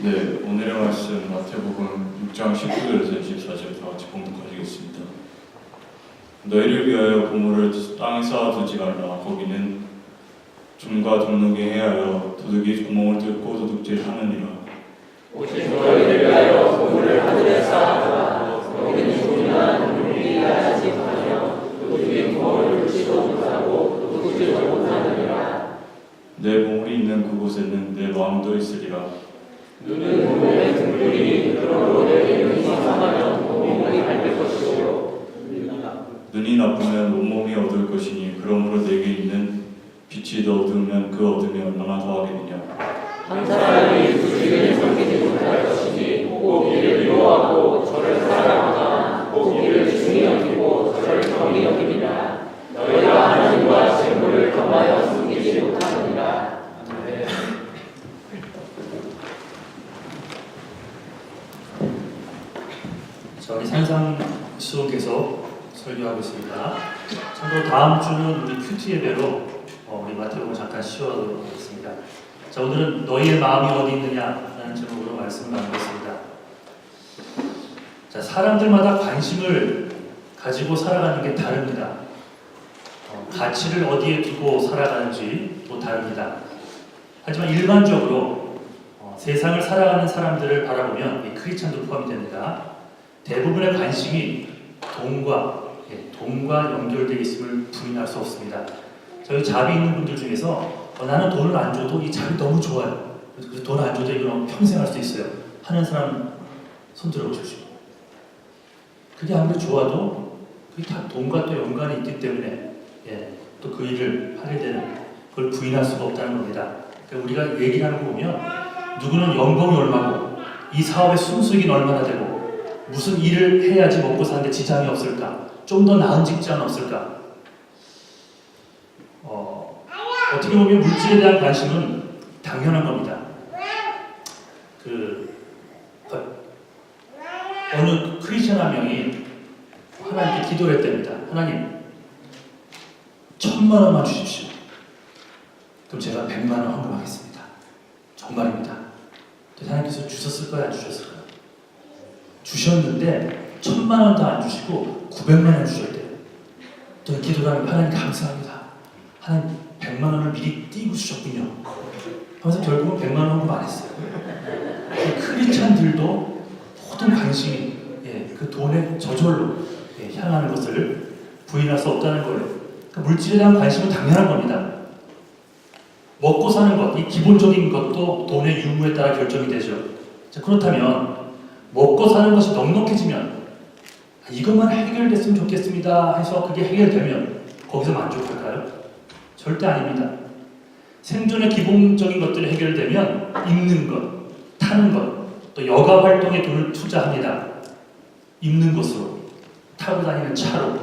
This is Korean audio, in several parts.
네, 오늘의 말씀 마태복음 6장 19절에서 24절 다 같이 봉독하시겠습니다. 너희를 위하여 보물을 땅에 쌓아두지 말라. 거기는 종과 동록이 해하여 도둑이 구멍을 뚫고 도둑질 하느니라. 오직 너희를 위하여 보물을 하늘에 쌓아두라 거기는 종이나 동물이 하지 하며 도둑이 구멍을 뚫지도 못하고 도둑질도 못하느니라 내 보물이 있는 그곳에는 내 마음도 있으리라. 눈은 몸의 등불이니 그러므로 내게 눈이 상하면 몸이 밝을 것이요 눈이 나쁘면 온몸이 어두울 것이니 그러므로 내게 있는 빛이 더 어두우면 그 어둠이 얼마나 더하겠느냐. 한 사람이 두 주인을 섬기지 못할 것이니 꼭 이를 미워하고 저를 사랑하거나 꼭 이를 중히 여기고 저를 경히 여기니라 너희가 하나님과 재물을 겸하여 섬기지 못하느니라 저희 산상 수업에서 설교하고 있습니다. 참고로 다음 주는 우리 큐티 예배로 어, 우리 마태복음 잠깐 쉬어보겠습니다. 자 오늘은 너희의 마음이 어디 있느냐라는 제목으로 말씀을 나누겠습니다. 자 사람들마다 관심을 가지고 살아가는 게 다릅니다. 어, 가치를 어디에 두고 살아가는지 또 다릅니다. 하지만 일반적으로 어, 세상을 살아가는 사람들을 바라보면 이 크리스찬도 포함이 됩니다. 대부분의 관심이 돈과 예, 돈과 연결되어 있음을 부인할 수 없습니다. 저희 잡이 있는 분들 중에서 어, 나는 돈을 안 줘도 이 잡이 너무 좋아요. 그래서 돈 안 줘도 이거 평생 할 수 있어요. 하는 사람 손 들어보십시오. 그게 아무리 좋아도 그게 다 돈과 또 연관이 있기 때문에 예, 또 그 일을 하게 되는 그걸 부인할 수가 없다는 겁니다. 그러니까 우리가 얘기를 하는 거 보면 누구는 연봉이 얼마고 이 사업의 순수익이 얼마나 되고 무슨 일을 해야지 먹고 사는데 지장이 없을까? 좀 더 나은 직장은 없을까? 어, 어떻게 보면 물질에 대한 관심은 당연한 겁니다. 그 어, 어느 크리스천 한 명이 하나님께 기도를 했답니다. 하나님, 천만 원만 주십시오. 그럼 제가 백만 원 헌금하겠습니다. 정말입니다. 하나님께서 주셨을까요? 안 주셨을까요? 주셨는데 천만 원도 안 주시고 900만 원 주셨대요. 또 기도를 하면 하나님 감사합니다. 하나님 100만 원을 미리 띄고 주셨군요. 하면서 결국은 100만 원 헌금 안 했어요. 그 크리스찬들도 모든 관심이 예, 그 돈의 저절로 예, 향하는 것을 부인할 수 없다는 거예요. 그러니까 물질에 대한 관심은 당연한 겁니다. 먹고 사는 것, 이 기본적인 것도 돈의 유무에 따라 결정이 되죠. 자, 그렇다면 먹고 사는 것이 넉넉해지면 아, 이것만 해결됐으면 좋겠습니다 해서 그게 해결되면 거기서 만족할까요? 절대 아닙니다. 생존의 기본적인 것들이 해결되면 입는 것, 타는 것, 또 여가 활동에 돈을 투자합니다. 입는 것으로, 타고 다니는 차로,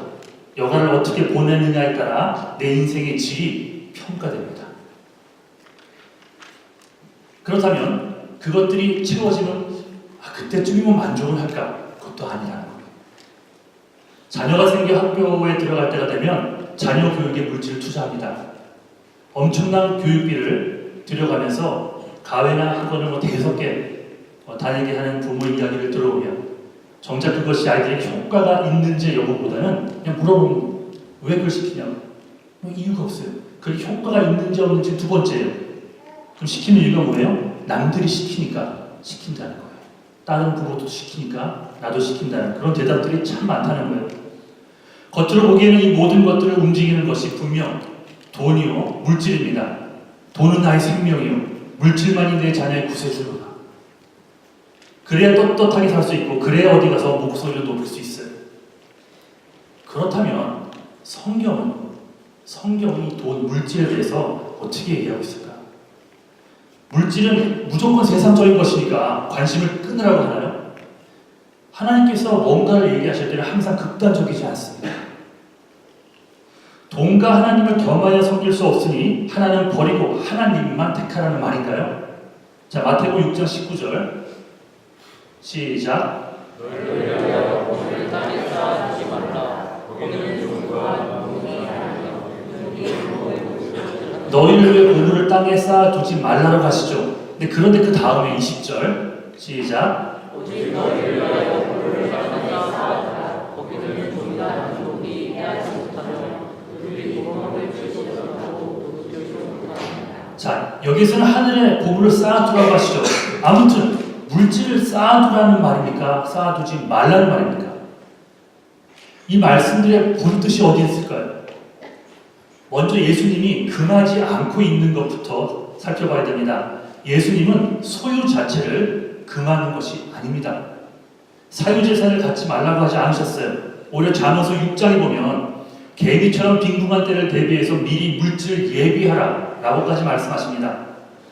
여가를 어떻게 보내느냐에 따라 내 인생의 질이 평가됩니다. 그렇다면 그것들이 채워지면 아, 그때쯤이면 만족을 할까? 그것도 아니라는 거예요. 자녀가 생겨 학교에 들어갈 때가 되면 자녀 교육에 물질을 투자합니다. 엄청난 교육비를 들여가면서 가회나 학원을 뭐 대여섯 개 어, 다니게 하는 부모의 이야기를 들어보면 정작 그것이 아이들에게 효과가 있는지 여부보다는 그냥 물어보면 왜 그걸 시키냐고 뭐 이유가 없어요. 그게 효과가 있는지 없는지 두 번째예요. 그럼 시키는 이유가 뭐예요? 남들이 시키니까 시킨다는 거예요. 다른 부모도 시키니까 나도 시킨다는 그런 대답들이 참 많다는 거예요. 겉으로 보기에는 이 모든 것들을 움직이는 것이 분명 돈이요, 물질입니다. 돈은 나의 생명이요, 물질만이 내 자녀의 구세주로다. 그래야 떳떳하게 살 수 있고, 그래야 어디 가서 목소리를 높일 수 있어요. 그렇다면 성경은 성경이 돈, 물질에 대해서 어떻게 얘기하고 있을까? 물질은 무조건 세상적인 것이니까 관심을 끊으라고 하나요? 하나님께서 뭔가를 얘기하실 때는 항상 극단적이지 않습니다. 돈과 하나님을 겸하여 섬길 수 없으니 하나는 버리고 하나님만 택하라는 말인가요? 자, 마태복음 6장 19절 시작 너희를 땅에 위해 보물을 땅에 쌓아두지 말라고 하시죠. 근데 그런데 그 다음에 20절 시작. 오직 너희를 위하여 불을 만나 쌓았다. 거기는 종이나 만족이 해하지 못하며 그들이 도망을 치지 못하고 도둑질도 못하느니라. 자 여기서는 하늘에 보물을 쌓아두라고 하시죠. 아무튼 물질을 쌓아두라는 말입니까? 쌓아두지 말라는 말입니까? 이 말씀들의 본 뜻이 어디 있을까요? 먼저 예수님이 금하지 않고 있는 것부터 살펴봐야 됩니다. 예수님은 소유 자체를 금하는 것이 아닙니다. 사유재산을 갖지 말라고 하지 않으셨어요. 오히려 잠언서 6장에 보면 개미처럼 빈궁한 때를 대비해서 미리 물질을 예비하라 라고까지 말씀하십니다.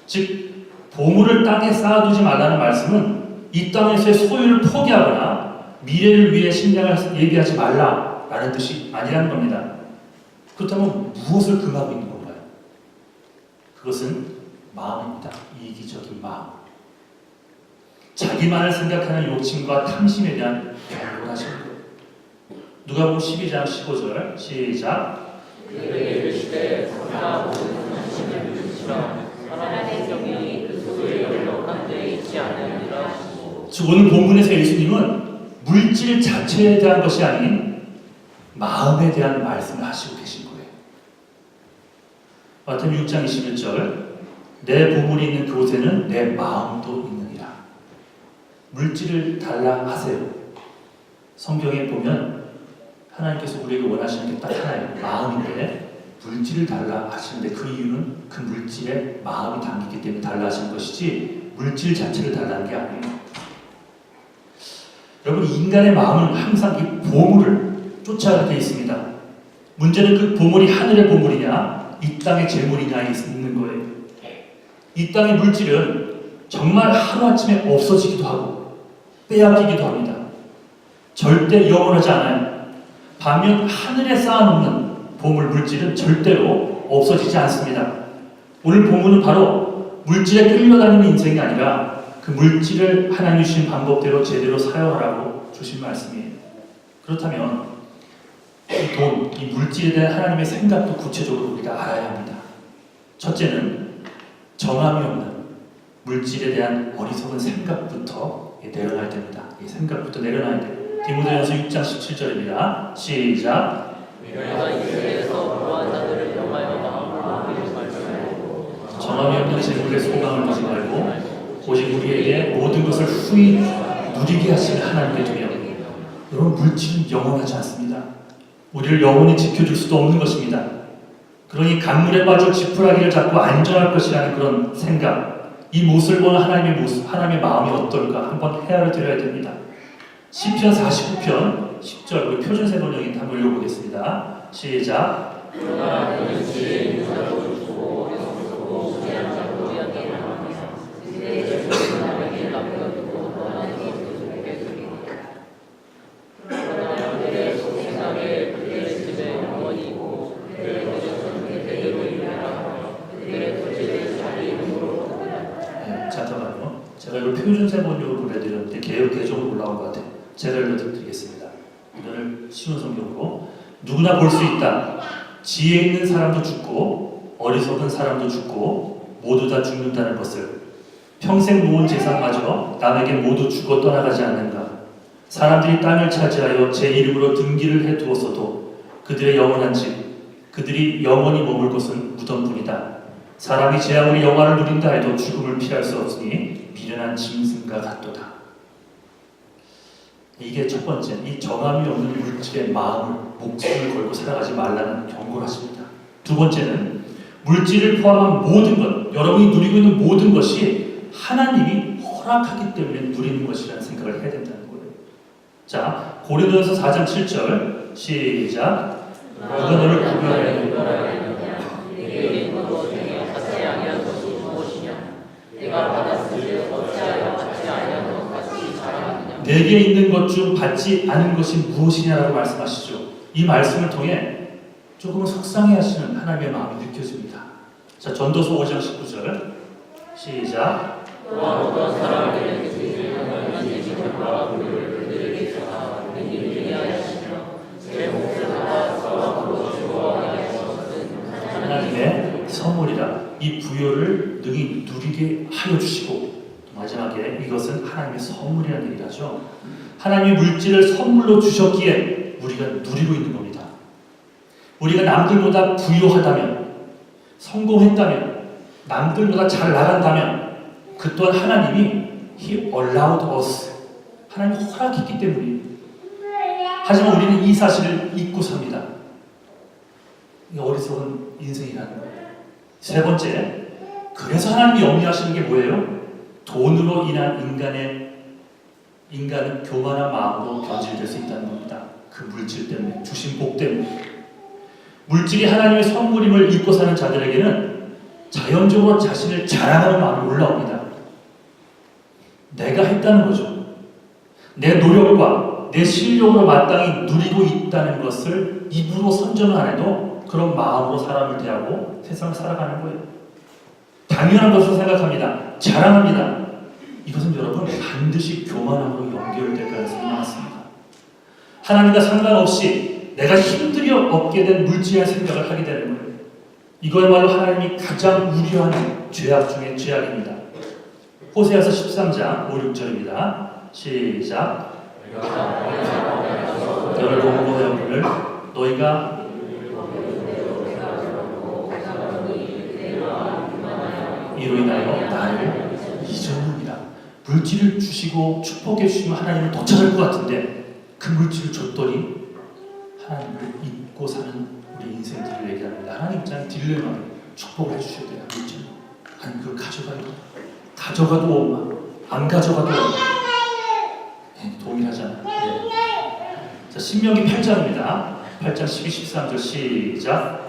즉 보물을 땅에 쌓아두지 말라는 말씀은 이 땅에서의 소유를 포기하거나 미래를 위해 식량을 예비하지 말라라는 뜻이 아니라는 겁니다. 그렇다면 무엇을 금하고 있는 건가요? 그것은 마음입니다. 이기적인 마음. 자기만을 생각하는 욕심과 탐심에 대한 경고하시는 거예요. 누가 보면 12장 15절 시작 그즉 오늘 본문에서 예수님은 물질 자체에 대한 것이 아닌 마음에 대한 말씀을 하시고 계신 거예요. 마태복음 6장 21절 내 보물이 있는 그곳에는 내 마음도 있느니라. 물질을 달라 하세요. 성경에 보면 하나님께서 우리에게 원하시는 게 딱 하나예요. 마음인데 물질을 달라 하시는데 그 이유는 그 물질에 마음이 담기기 때문에 달라 하시는 것이지 물질 자체를 달라는 게 아니에요. 여러분 인간의 마음은 항상 이 보물을 쫓아가게 돼 있습니다. 문제는 그 보물이 하늘의 보물이냐 이 땅의 재물이냐에 있는 거예요. 이 땅의 물질은 정말 하루아침에 없어지기도 하고 빼앗기기도 합니다. 절대 영원하지 않아요. 반면 하늘에 쌓아놓는 보물 물질은 절대로 없어지지 않습니다. 오늘 본문은 바로 물질에 끌려다니는 인생이 아니라 그 물질을 하나님 주신 방법대로 제대로 사용하라고 주신 말씀이에요. 그렇다면 이 돈, 이 물질에 대한 하나님의 생각도 구체적으로 우리가 알아야 합니다. 첫째는 정함이 없는 물질에 대한 어리석은 생각부터 내려놔야 됩니다. 이 생각부터 내려놔야 돼요. 디모데전서 6장 17절입니다. 시작. 정함이 없는 재물에 소망을 두지 말고 오직 우리에게 모든 것을 후히 누리게 하시는 하나님의 두려 여러분 물질은 영원하지 않습니다. 우리를 영원히 지켜줄 수도 없는 것입니다. 그러니 강물에 빠져 지푸라기를 잡고 안전할 것이라는 그런 생각 이 모습을 보는 하나님의 모습, 하나님의 마음이 어떨까 한번 헤아려 드려야 됩니다. 시편 49편 10절 우리 표준 세번역인 한번 읽어보겠습니다. 시작. 그러나 그는 지혜 있는 자도 주고 어리석고 무지한 자도 우리에게 나옵니다. 이스라엘 사람에게 남겨두고 떠나는 것을 뺏으리니까. 그러나 그들의 세상에 그들의 집에 영원히 있고 그들의 것은 그대로 일어나며 그들의 토지를 자기 이름으로 네, 잠깐만요. 제가 이걸 표준 세번역으로 보내드렸는데 개혁 개정으로 올라온 것 같아요. 제가 읽어드리겠습니다. 이거를 쉬운 성경으로 누구나 볼 수 있다. 지혜 있는 사람도 죽고 어리석은 사람도 죽고 모두 다 죽는다는 것을 평생 모은 재산마저 남에게 모두 죽어 떠나가지 않는가. 사람들이 땅을 차지하여 제 이름으로 등기를 해두었어도 그들의 영원한 집, 그들이 영원히 머물 곳은 무덤뿐이다. 사람이 제 아무리 영화를 누린다 해도 죽음을 피할 수 없으니 미련한 짐승과 같도다. 이게 첫 번째, 이 정함이 없는 물질의 마음을 목숨을 걸고 살아가지 말라는 경고를 하십니다. 두 번째는 물질을 포함한 모든 것, 여러분이 누리고 있는 모든 것이 하나님이 허락하기 때문에 누리는 것이라는 생각을 해야 된다는 거예요. 자, 고린도전서 4장 7절 시작. 누가 너를 구별하여 내게 있는 것 중에 받지 아니한 것이 무엇이냐? 내가 받았으니 어찌하여 받지 아니한 것 같이 자랑하느냐? 내게 있는 것 중 받지 않은 것이 무엇이냐라고 말씀하시죠. 이 말씀을 통해 조금 속상해 하시는 하나님의 마음이 느껴집니다. 자, 전도서 5장 19절. 시작. 하나님의 선물이라 이 부여를 능히 누리게 하여 주시고 또 마지막에 이것은 하나님의 선물이라는 얘기를 하죠. 하나님이 물질을 선물로 주셨기에 우리가 누리고 있는 겁니다. 우리가 남들보다 부유하다면, 성공했다면, 남들보다 잘 나간다면, 그 또한 하나님이 He allowed us. 하나님이 허락했기 때문이에요. 하지만 우리는 이 사실을 잊고 삽니다. 이 어리석은 인생이라는 거예요. 세 번째, 그래서 하나님이 염려하시는 게 뭐예요? 돈으로 인한 인간의 인간은 교만한 마음으로 변질될 수 있다는 겁니다. 그 물질 때문에 주신 복 때문에 물질이 하나님의 선물임을 잊고 사는 자들에게는 자연적으로 자신을 자랑하는 마음이 올라옵니다. 내가 했다는 거죠. 내 노력과 내 실력으로 마땅히 누리고 있다는 것을 입으로 선전을 안 해도 그런 마음으로 사람을 대하고 세상을 살아가는 거예요. 당연한 것으로 생각합니다. 자랑합니다. 이것은 여러분 반드시 교만함으로 연결될 가능성이 많습니다. 하나님과 상관없이 내가 힘들여 얻게 된 물질의 생각을 하게 되는 거예요. 이거야말로 하나님이 가장 우려하는 죄악 중의 죄악입니다. 호세아서 13장 5, 6절입니다. 시작. 너를 보고 여기를 너희가 이로 인하여 나를 잊었느니라. 물질을 주시고 축복해 주시면 하나님을 더 찾을 것 같은데 그 물질을 줬더니 하나님을 잊고 사는 우리 인생들을 얘기합니다. 하나님 입장에 딜레마 축복을 해주셔야 돼요. 물질. 아니 그걸 가져가도 가져가도 엄마 안 가져가도 엄마 네, 동일하잖아요. 네. 자 신명기 8장입니다. 8장 12, 13절 시작.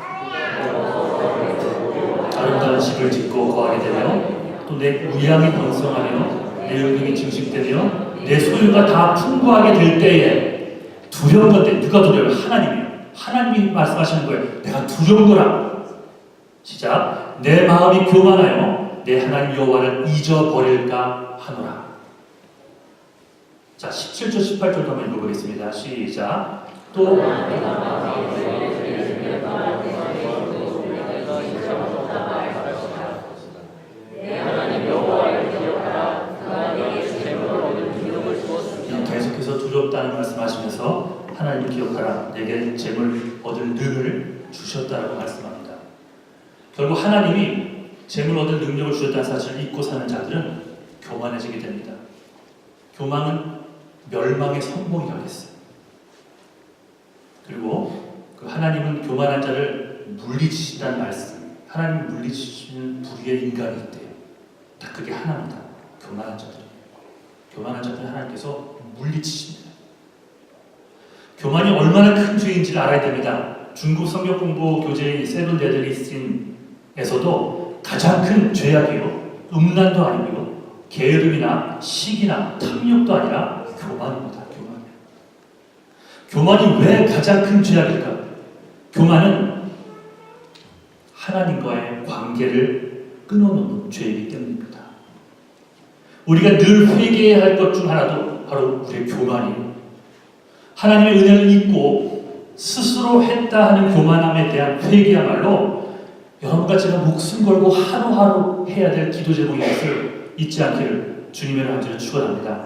집을 짓고 거하게 되며 또내 우양이 번성하며 내 은행이 증식되며 내 소유가 다 풍부하게 될 때에 두려운 건데 누가 두려워요? 하나님이에요. 하나님이 말씀하시는 거예요. 내가 두려운 거라. 시작. 내 마음이 교만하여 내 하나님 여호와를 잊어버릴까 하노라. 자, 17절 18절도 한번 읽어보겠습니다. 시작. 또 두렵다는 말씀하시면서 하나님 기억하라 내게 재물 얻을 능을 주셨다라고 말씀합니다. 결국 하나님이 재물 얻을 능력을 주셨다는 사실을 잊고 사는 자들은 교만해지게 됩니다. 교만은 멸망의 성공이라고 했어요. 그리고 그 하나님은 교만한 자를 물리치신다는 말씀. 하나님 물리치시는 부류의 인간이 있대요. 다 그게 하나입니다. 교만한 자들. 교만한 자들 하나님께서 물리치십니다. 교만이 얼마나 큰 죄인지를 알아야 됩니다. 중국 성경 공부 교재인 세븐 데들리스틴에서도 가장 큰 죄악이요. 음란도 아니고요. 게으름이나 시기나 탐욕도 아니라 교만입니다. 교만. 교만이 왜 가장 큰 죄악일까? 교만은 하나님과의 관계를 끊어놓는 죄이기 때문입니다. 우리가 늘 회개해야 할 것 중 하나도 바로 우리의 교만이에요. 하나님의 은혜를 잊고 스스로 했다 하는 교만함에 대한 회개야말로 여러분과 제가 목숨 걸고 하루하루 해야 될 기도 제목인 것을 잊지 않기를 주님의 한주를 축원합니다.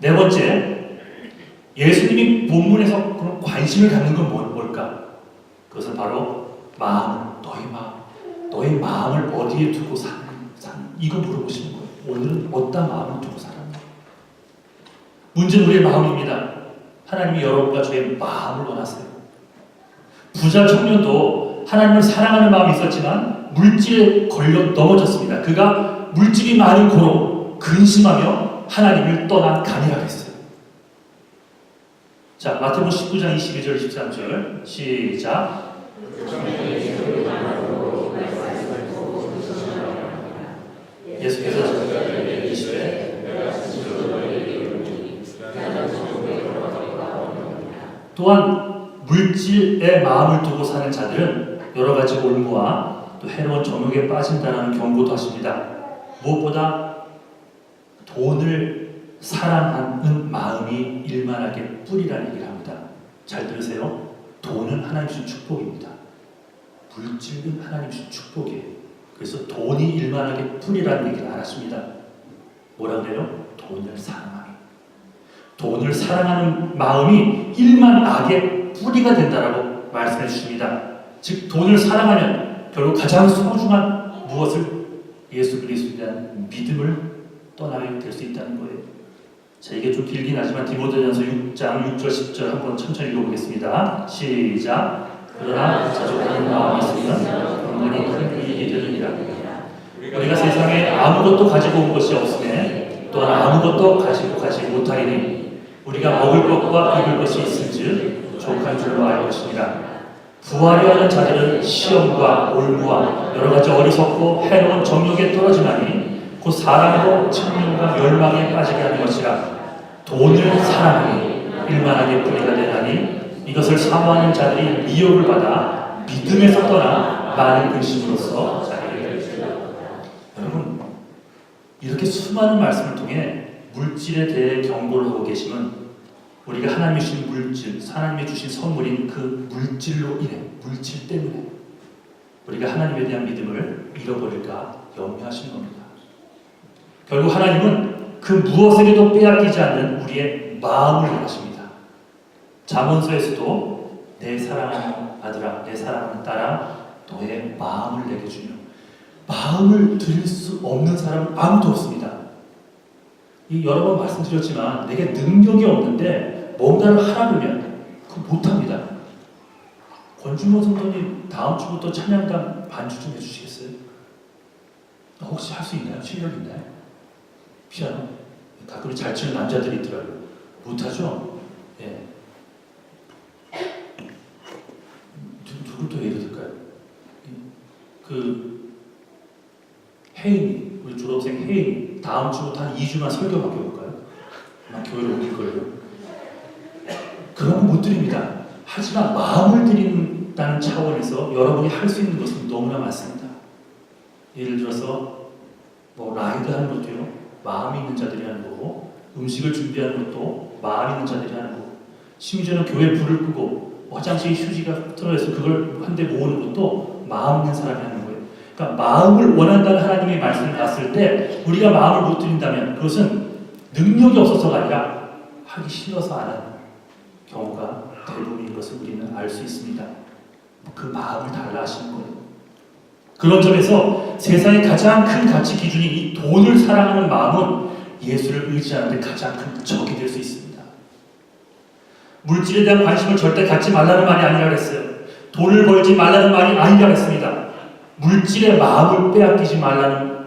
네 번째, 예수님이 본문에서 그런 관심을 갖는 건 뭘- 뭘까? 그것은 바로 마음, 너희 마음, 너희 마음을 어디에 두고 사는, 사는 이거 물어보시는 거예요. 오늘은 어떤 마음을 두고 살았나? 문제는 우리의 마음입니다. 하나님이 여러분과 저의 마음을 원하세요. 부자 청년도 하나님을 사랑하는 마음이 있었지만 물질에 걸려 넘어졌습니다. 그가 물질이 많은 고로 근심하며 하나님을 떠난 간이라 했어요. 자, 마태복음 19장 22절 23절 시작. 예수께서 저에게 이르시되 또한 물질에 마음을 두고 사는 자들은 여러 가지 올무와 또 해로운 정욕에 빠진다는 경고도 하십니다. 무엇보다 돈을 사랑하는 마음이 일만하게 뿌리라는 얘기를 합니다. 잘 들으세요. 돈은 하나님 주신 축복입니다. 물질은 하나님 주신 축복이에요. 그래서 돈이 일만하게 뿐이라는 얘기를 안 하십니다. 뭐라 그래요? 돈을 사랑하니. 돈을 사랑하는 마음이 일만 악의 뿌리가 된다라고 말씀해 주십니다. 즉 돈을 사랑하면 결국 가장 소중한 무엇을 예수 그리스도에 대한 믿음을 떠나게 될 수 있다는 거예요. 자 이게 좀 길긴 하지만 디모데전서 6장 6절 10절 한번 천천히 읽어보겠습니다. 시작. 그러나 자족하는 마음이 있으면 은근히 큰 이익이 되느니라. 우리가 세상에 아무것도 가지고 온 것이 없으며 또한 아무것도 가지고 가지 못하리니 우리가 먹을 것과 입을 것이 있은즉 족한 줄로 알. 부하려 하는 자들은 시험과 올무와 여러 가지 어리석고 해로운 정욕에 떨어지나니 곧 사랑으로 천명과 멸망에 빠지게 하는 것이라. 돈을 사랑하니 일만하게 뿌리가 되나니 이것을 사모하는 자들이 미혹을 받아 믿음에서 떠나 많은 근심으로써 자기를 여러분 이렇게 수많은 말씀을 통해 물질에 대해 경고를 하고 계시면 우리가 하나님이 주신 물질, 하나님이 주신 선물인 그 물질로 인해 물질 때문에 우리가 하나님에 대한 믿음을 잃어버릴까 염려하시는 겁니다. 결국 하나님은 그 무엇에게도 빼앗기지 않는 우리의 마음을 원하십니다. 잠언서에서도 내 사랑하는 아들아, 내 사랑하는 딸아, 너의 마음을 내게 주며 마음을 드릴 수 없는 사람은 아무도 없습니다. 이 여러 번 말씀드렸지만 내게 능력이 없는데 뭔가를 하라 그러면 그 못합니다. 권준모 성도님 다음 주부터 찬양단 반주 좀 해주시겠어요? 혹시 할 수 있나요? 실력 있나요? 피아노 가끔 잘 치는 남자들이 있더라고요. 못하죠? 예. 누, 누굴 또 예를 들까요? 그 혜인이 우리 졸업생 혜인이 다음 주부터 한 2주만 설교 맡겨볼까요? 아마 교회를 옮길 거예요. 그런 거 못 드립니다. 하지만 마음을 드린다는 차원에서 여러분이 할 수 있는 것은 너무나 많습니다. 예를 들어서 뭐 라이드 하는 것도요. 마음이 있는 자들이 하는 거고 음식을 준비하는 것도 마음이 있는 자들이 하는 거고 심지어는 교회 불을 끄고 화장실 휴지가 떨어져서 그걸 한대 모으는 것도 마음 있는 사람이 하는 거예요. 그러니까 마음을 원한다는 하나님의 말씀을 봤을 때 우리가 마음을 못 드린다면 그것은 능력이 없어서가 아니라 하기 싫어서 안 하는 경우가 대부분인 것을 우리는 알 수 있습니다. 그 마음을 달라 하시는 거예요. 그런 점에서 세상의 가장 큰 가치 기준이 이 돈을 사랑하는 마음은 예수를 의지하는 데 가장 큰 적이 될 수 있습니다. 물질에 대한 관심을 절대 갖지 말라는 말이 아니라 그랬어요. 돈을 벌지 말라는 말이 아니라 그랬습니다. 물질의 마음을 빼앗기지 말라는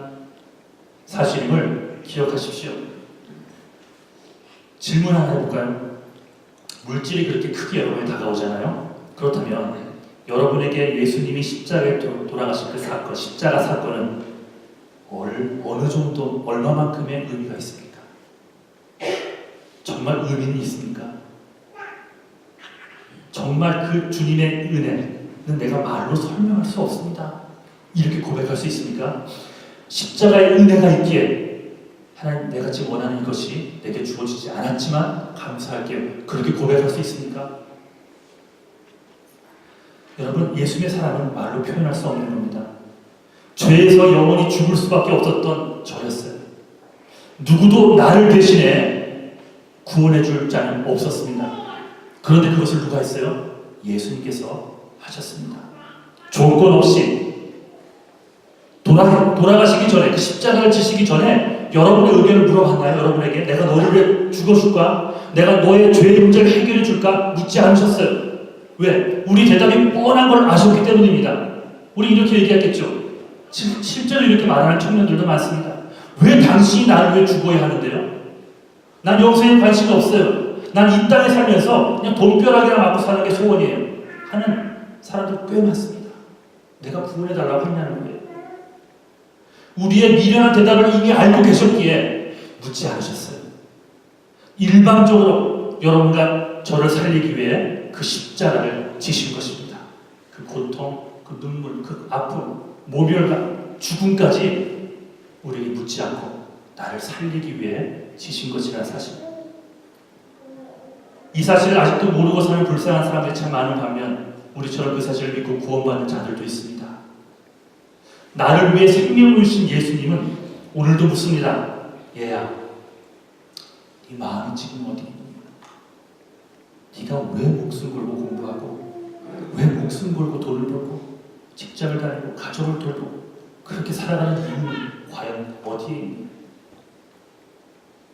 사실임을 기억하십시오. 질문 하나 해볼까요? 물질이 그렇게 크게 여러분에 다가오잖아요. 그렇다면 여러분에게 예수님이 십자가에 도- 돌아가신 그 사건, 십자가 사건은 얼, 어느 정도, 얼마만큼의 의미가 있습니까? 정말 의미는 있습니까? 정말 그 주님의 은혜는 내가 말로 설명할 수 없습니다. 이렇게 고백할 수 있습니까? 십자가의 은혜가 있기에 하나님 내가 지금 원하는 이것이 내게 주어지지 않았지만 감사할게요. 그렇게 고백할 수 있습니까? 여러분 예수님의 사랑은 말로 표현할 수 없는 겁니다. 죄에서 영원히 죽을 수밖에 없었던 저였어요. 누구도 나를 대신해 구원해 줄 자는 없었습니다. 그런데 그것을 누가 했어요? 예수님께서 하셨습니다. 조건 없이 돌아, 돌아가시기 전에 그 십자가를 지시기 전에 여러분의 의견을 물어봤나요? 여러분에게 내가 너를 위해 죽어줄까? 내가 너의 죄의 문제를 해결해 줄까? 묻지 않으셨어요. 왜? 우리 대답이 뻔한 걸 아셨기 때문입니다. 우리 이렇게 얘기했겠죠. 실, 실제로 이렇게 말하는 청년들도 많습니다. 왜 당신이 나를 위해 죽어야 하는데요? 난 영생에 관심이 없어요. 난 이 땅에 살면서 그냥 돈벼락이나 맞고 사는 게 소원이에요. 하는 사람들 꽤 많습니다. 내가 구원해달라고 했냐는 거예요. 우리의 미련한 대답을 이미 알고 계셨기에 묻지 않으셨어요. 일방적으로 여러분과 저를 살리기 위해 그 십자가를 지신 것입니다. 그 고통, 그 눈물, 그 아픔, 모멸과 죽음까지 우리에게 묻지 않고 나를 살리기 위해 지신 것이라는 사실. 이 사실을 아직도 모르고 사는 불쌍한 사람들이 참 많은 반면 우리처럼 그 사실을 믿고 구원받는 자들도 있습니다. 나를 위해 생명을 주신 예수님은 오늘도 묻습니다. 얘야, 네 마음이 지금 어디? 네가 왜 목숨 걸고 공부하고 왜 목숨 걸고 돈을 벌고 직장을 다니고 가족을 돌고 그렇게 살아가는 이유는 과연 어디에 있니?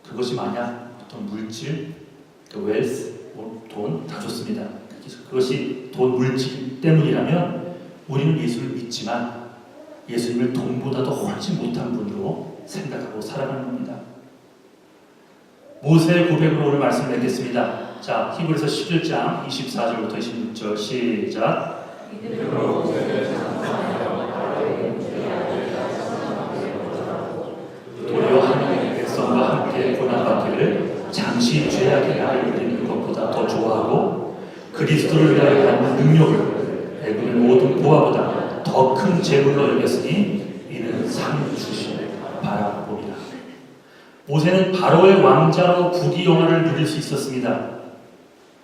그것이 만약 어떤 물질, 그 웰스, 돈 다 좋습니다. 그것이 돈 물질 때문이라면 우리는 예수를 믿지만 예수님을 돈보다도 훨씬 못한 분으로 생각하고 살아가는 겁니다. 모세의 고백으로 오늘 말씀을 맺겠습니다. 자, 히브리서 11장 24절부터 26절 시작. 도리어 하나님의 백성과 함께 고난받기를 잠시 죄악의 날을 누리는 것보다 더 좋아하고 그리스도를 위하여 받는 능력을 애굽의 모든 보화보다 더 큰 재물로 여겼으니 이는 상 주심을 바라봅니다. 모세는 바로의 왕자로 부귀 영화를 누릴 수 있었습니다.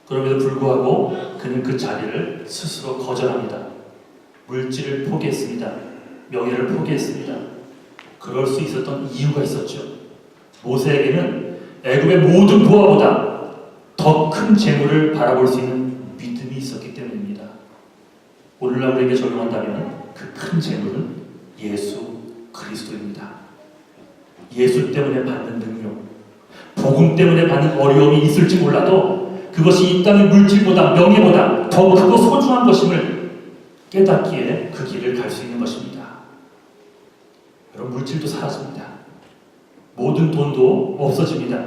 그럼에도 불구하고 그는 그 자리를 스스로 거절합니다. 물질을 포기했습니다. 명예를 포기했습니다. 그럴 수 있었던 이유가 있었죠. 모세에게는 애굽의 모든 보화보다 더 큰 재물을 바라볼 수 있는 믿음이 있었기 때문입니다. 오늘날 우리에게 적용한다면 그 큰 재물은 예수 그리스도입니다. 예수 때문에 받는 능력, 복음 때문에 받는 어려움이 있을지 몰라도 그것이 이 땅의 물질보다 명예보다 더 크고 소중한 것임을 깨닫기에 그 길을 갈 수 있는 것입니다. 여러분 물질도 사라집니다. 모든 돈도 없어집니다.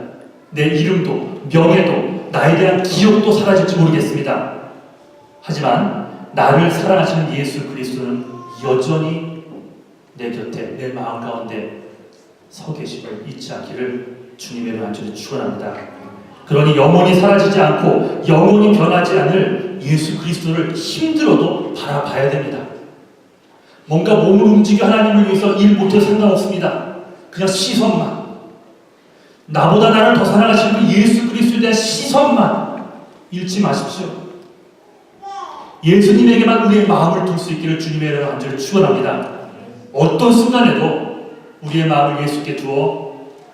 내 이름도 명예도 나에 대한 기억도 사라질지 모르겠습니다. 하지만 나를 사랑하시는 예수 그리스도는 여전히 내 곁에 내 마음 가운데 서 계심을 잊지 않기를 주님의 안주로 축원합니다. 그러니 영원히 사라지지 않고 영원히 변하지 않을 예수 그리스도를 힘들어도 바라봐야 됩니다. 뭔가 몸을 움직여 하나님을 위해서 일 못해도 상관없습니다. 그냥 시선만. 나보다 나를 더 사랑하시는 그 예수 그리스도에 대한 시선만 잃지 마십시오. 예수님에게만 우리의 마음을 둘 수 있기를 주님의 간절히 축원합니다. 어떤 순간에도 우리의 마음을 예수께 두어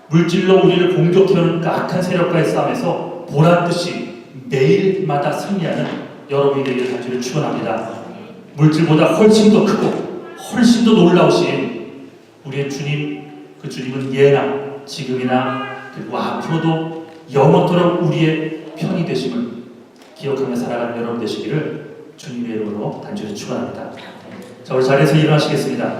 물질로 우리를 공격해오는 그 악한 세력과의 싸움에서 보란 듯이 매일마다 승리하는 여러분이 되기를 간절히 축원합니다. 물질보다 훨씬 더 크고 훨씬 더 놀라우신 우리의 주님, 그 주님은 예나 지금이나 그리고 앞으로도 영원토록 우리의 편이 되심을 기억하며 살아가는 여러분 되시기를 주님의 이름으로 단절히 축원합니다. 자, 우리 자리에서 일어나시겠습니다.